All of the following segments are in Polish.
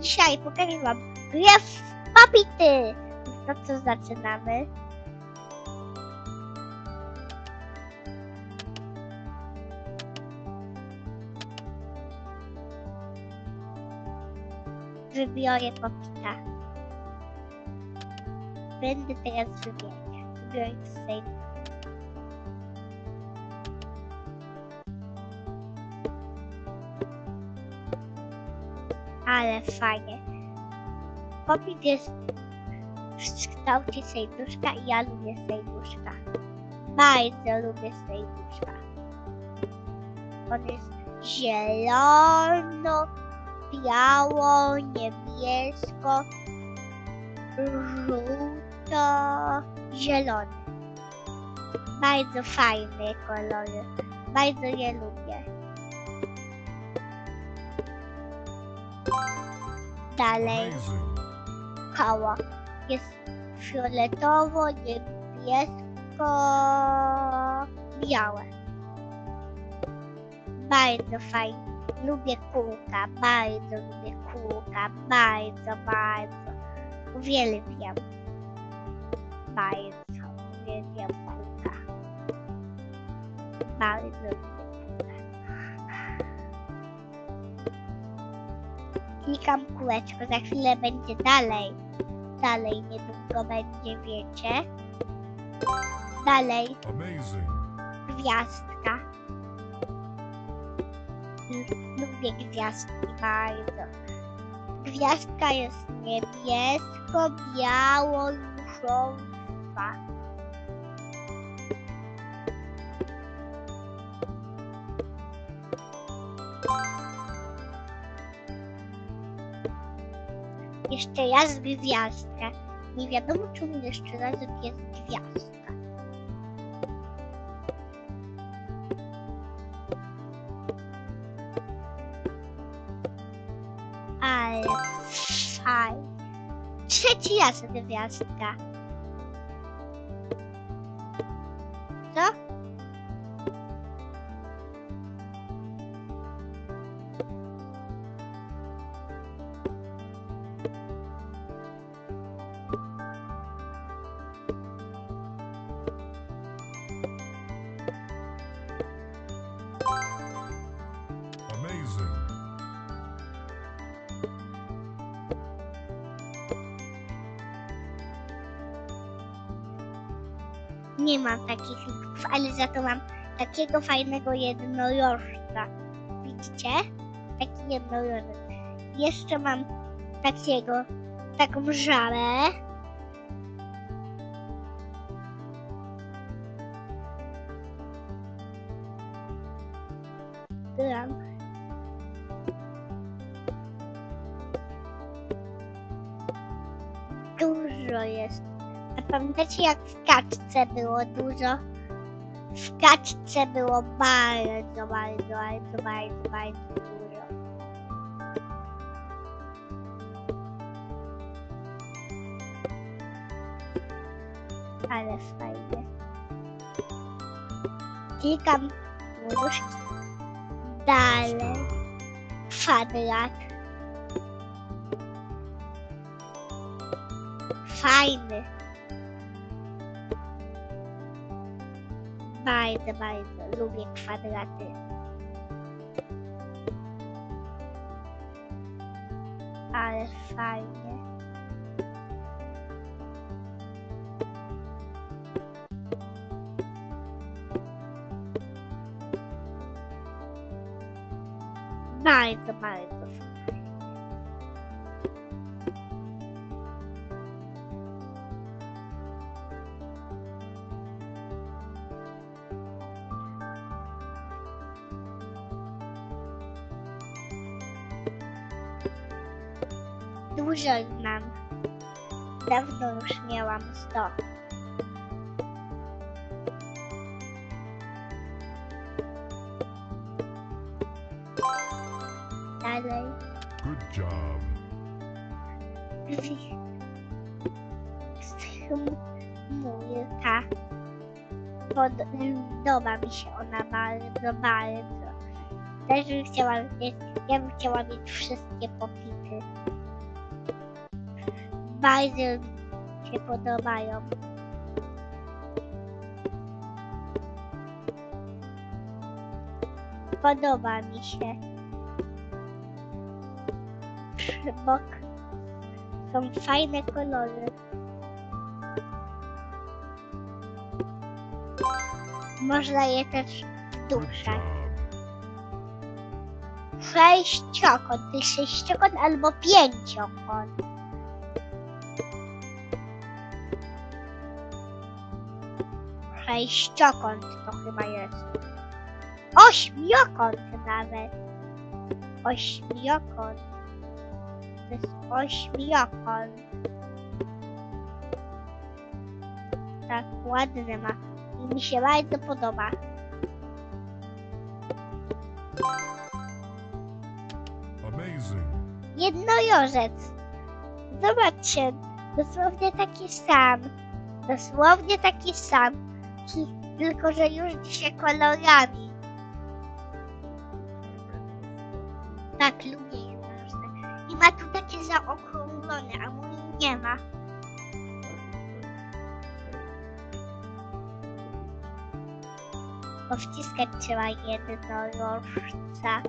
Dzisiaj pokażę wam grę w papity. No co zaczynamy? Wybiorę popita. Będę teraz wybierać. Wybiorę tutaj. Ale fajnie. Popit jest w kształcie sejduszka i ja lubię sejduszka. Bardzo lubię sejduszka. On jest zielono, biało, niebiesko, żółto, zielony. Bardzo fajne kolory. Bardzo je lubię. Dalej koło. Jest fioletowo, niebiesko, białe. Bardzo fajnie. Lubię kółka, bardzo lubię kółka, bardzo, bardzo. Uwielbiam. Bardzo uwielbiam kółka. Bardzo Klikam kółeczko, za chwilę będzie dalej. Dalej niedługo będzie, wiecie. Dalej Amazing. gwiazdka. Lubię gwiazdki bardzo. Gwiazdka jest niebiesko, Jeszcze raz gwiazdka. Nie wiadomo czemu jeszcze raz jest gwiazdka. Ale fajnie. Trzeci raz gwiazdka. Nie mam takich lików, ale za to mam takiego fajnego jednorożca. Widzicie? Taki jednorożec. Jeszcze mam takiego, taką żabę. Dużo jest. Pamiętacie jak w kaczce było dużo? W kaczce było bardzo, bardzo, bardzo, bardzo, bardzo dużo. Ale fajnie. Klikam nóżki. Dalej. Kwadrat. Fajny. Bardzo, bardzo lubię kwadraty. Ale fajnie. Bardzo, bardzo Dużo mam. Dawno już miałam 100. Dalej. Good job. Chmurka. Podoba mi się ona bardzo, bardzo. też bym chciała mieć, ja bym chciała mieć wszystkie popity. Mi się podobają. Podoba mi się. Przy bok są fajne kolory. Można je też Good duszać. job. Sześciokąt, sześciokąt albo pięciokąt. Sześciokąt to chyba jest. Ośmiokąt nawet. Ośmiokąt. To jest ośmiokąt. Tak, ładny ma. I mi się bardzo podoba. Amazing. Jednorożec. Zobaczcie, dosłownie taki sam. Dosłownie taki sam. Tylko, że już dzisiaj kolorami. Tak, lubię jednorożce. I ma tu takie zaokrąglone, a mój nie ma. Powciskać trzeba jednorożca.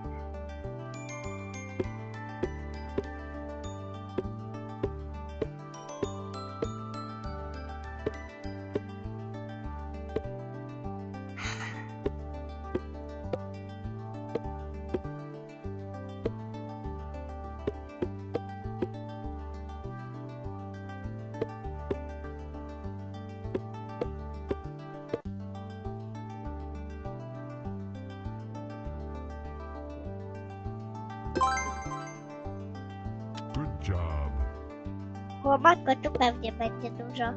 O matko, tu pewnie będzie dużo.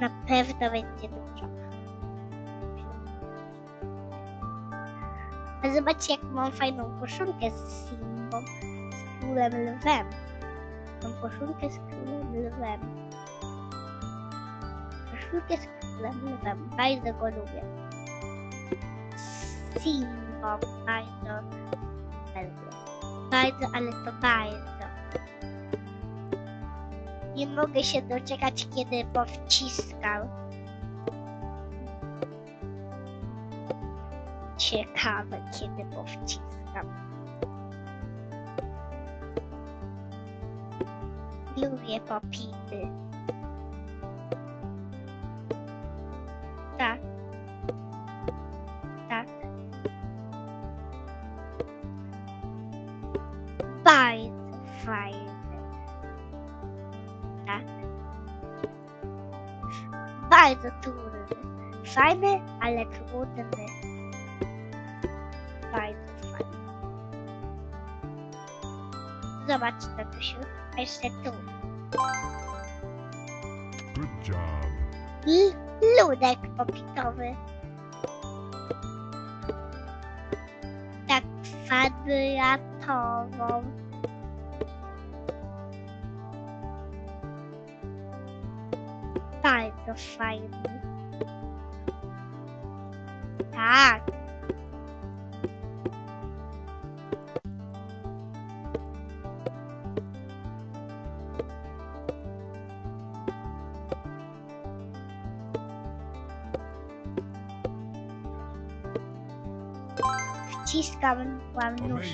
Na pewno będzie dużo. A zobaczcie, jak mam fajną koszulkę z Simbą, z królem lwem. Mam koszulkę z królem lwem. Koszulkę z królem lwem. Bardzo go lubię. Z Simbą. Bardzo. Bardzo, ale to bardzo. Nie mogę się doczekać, kiedy powciskam. Ciekawe, kiedy powciskam. Lubię popity. Tak. Tak. Bardzo fajne. Trudny. Fajny, ale trudny. Bardzo fajny. Zobacz, tatusiu. A jeszcze tu. Good job. I ludek popitowy. Tak kwadratową. Bardzo fajny. Tak. Wciskam wam nóż.